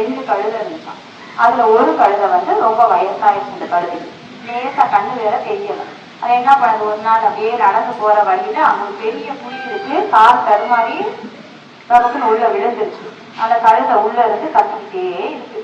ரெண்டு கழுதை இருந்துச்சான் அதுல ஒரு கழுதை வந்து ரொம்ப வயசாயிடுச்சு இந்த கழுதை லேசா கண்ணு வேற தெரியல. அது என்ன பண்ணுது ஒரு நாள் அப்படியே நடந்து போற வழியில அங்க ஒரு பெரிய புலி இருக்கு. கார் தருமாறி நமக்குன்னு உள்ள விழுந்துருச்சு. அந்த கழுதை உள்ள இருந்து கத்திக்கிட்டே இருக்கு.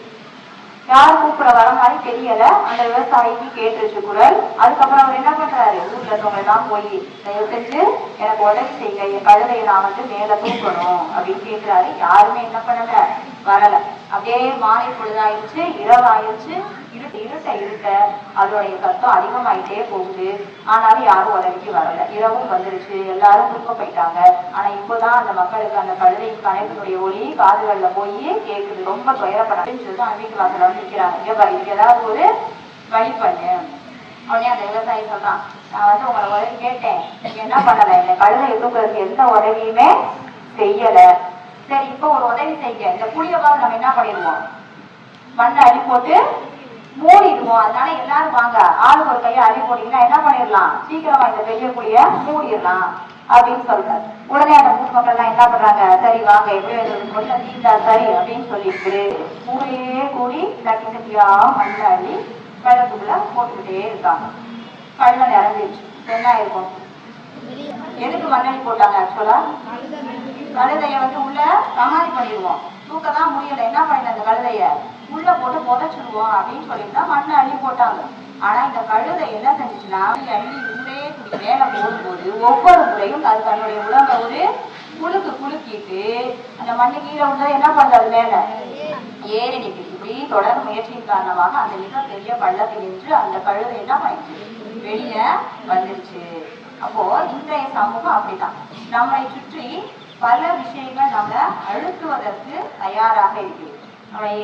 யார் கூப்பிட வர மாதிரி தெரியல. அந்த விவசாயிக்கு கேட்டுருச்சு குரல். அதுக்கப்புறம் அவர் என்ன பண்றாரு? ஊர்ல இருக்கவங்க எல்லாம் போய் தயவு செஞ்சு எனக்கு உதவி செய்யுங்க. என் கழுதையை நான் வந்து மேல தூக்கணும். அப்படின்னு கேட்கிறாரு யாருமே என்ன பண்ணல. வரல. அப்படியே மாலை பொழுதாயிருச்சு இரவாயிருச்சு இருட்ட இருட்ட இருக்க அதோடைய சத்தம் அதிகமாயிட்டே போகுது. ஆனாலும் யாரும் உதவிக்கு வரல. இரவும் வந்துருச்சு. எல்லாரும் தூக்க போயிட்டாங்க. ஆனா இப்போதான் அந்த மக்களுக்கு அந்த கழுதை கணக்கினுடைய ஒளி காதுகள்ல போய் கேக்குது. ரொம்ப துயரப்படாதுன்னு சொல்லிட்டு அவங்க வீட்டு வாசல்ல வந்து நிக்கிறாங்க. இங்க பாரு ஏதாவது ஒரு வழி பண்ணு. உடனே அந்த விவசாயி சொல்றான் நான் வந்து உங்களை உதவி கேட்டேன். நீங்க என்ன பண்ணல? இந்த கழுதை தூக்குறதுக்கு எந்த உதவியுமே செய்யலை. சரி இப்போ ஒரு உதவி செய்ய இந்த புளியவாவது நம்ம என்ன பண்ணிடுவோம்? மண்ணை அள்ளி போட்டு மூடிடுவோம். அதனால எல்லாரும் வாங்க. ஆளுக்கு ஒரு கையை அள்ளி போட்டீங்கன்னா என்ன பண்ணிடலாம்? சீக்கிரமா இந்த பெரிய புளிய மூடிடலாம் அப்படின்னு சொல்றாரு. உடனே அந்த ஊர் மக்கள் எல்லாம் என்ன பண்றாங்க? சரி வாங்க. எப்படியோ இது சொல்லி சரி அப்படின்னு சொல்லிட்டு கூடையே கூடி கட்டி கட்டியா மண்ணை அள்ளி வெள்ளத்துக்குள்ள போட்டுக்கிட்டே இருக்காங்க. கள்ள நிறைஞ்சிருச்சு என்ன இருக்கும் எதுக்கு மண்ணள்ளி போட்டாங்க ஆக்சுவலா கழுதைய வந்து உள்ள சமாதி பண்ணிடுவோம். தூக்க தான் முடியல. என்ன பண்ணல அந்த கழுதைய? உள்ள போட்டு புதைச்சிடுவோம் அப்படின்னு சொல்லிட்டு தான் மண்ணை அள்ளி போட்டாங்க. ஆனா இந்த கழுதை என்ன செஞ்சுச்சுன்னா அள்ளி உள்ளே இப்படி மேல போகும்போது ஒவ்வொரு முறையும் அது தன்னுடைய உடம்ப ஒரு குலுக்கு குலுக்கிட்டு அந்த மண்ணு கீழே உள்ளதை என்ன பண்றது மேல? ஏறி நிற்குது இப்படி தொடர் முயற்சியின் காரணமாக அந்த மிகப்பெரிய பள்ளத்தில் நின்று அந்த கழுதை என்ன பண்ணிச்சு? வெளிய வந்துருச்சு. அப்போ இன்றைய சமூகம் அப்படிதான் நம்மை சுற்றி பல விஷயங்கள் நம்மளை அழுத்துவதற்கு தயாராக இருக்கிறது நம்மை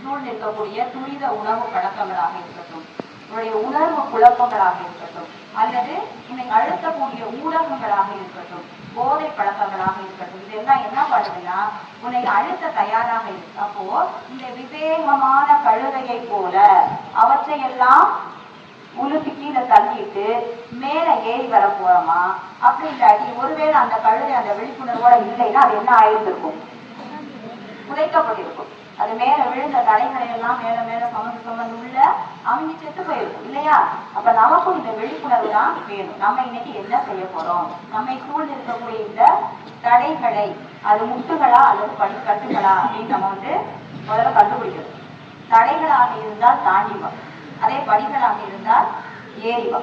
சூழ்ந்து இருக்கக்கூடிய துரித உணவு பழக்கங்களாக இருக்கட்டும் நம்மளுடைய உணர்வு குழப்பங்களாக இருக்கட்டும் அல்லது இன்னைக்கு அழுத்தக்கூடிய ஊடகங்களாக இருக்கட்டும் போதை பழக்கங்களாக இருக்கட்டும் இதெல்லாம் என்ன பண்ணுதுன்னா உன்னை அழுத்த தயாராக இருக்கு. அப்போ இந்த விவேகமான கழுதையை போல அவற்றையெல்லாம் எல்லாம் மேல ஏறி வர போறோமா? அப்படின்றாட்டி ஒருவேளை அந்த கழுதை அந்த விழிப்புணர்வோட இல்லைன்னா அது என்ன ஆயிருந்திருக்கும்? புதைக்கப்பட்டிருக்கும். அது மேல விழுந்த தலைகளை எல்லாம் மேல மேல சுமந்து சுமந்து உள்ள அவங்க செத்து போயிருக்கும். இல்லையா? அப்ப நமக்கும் இந்த விழிப்புணர்வு தான் வேணும். நம்ம இன்னைக்கு என்ன செய்ய போறோம்? நம்மை சூழ்ந்து இருக்கக்கூடிய இந்த தடைகளை அது முட்டுகளா அல்லது படிக்கட்டுகளா அப்படின்னு நம்ம வந்து முதல்ல கண்டுபிடிக்கணும். தடைகளாக இருந்தால் தாண்டி அதே படிகளாக இருந்தால் ஏறி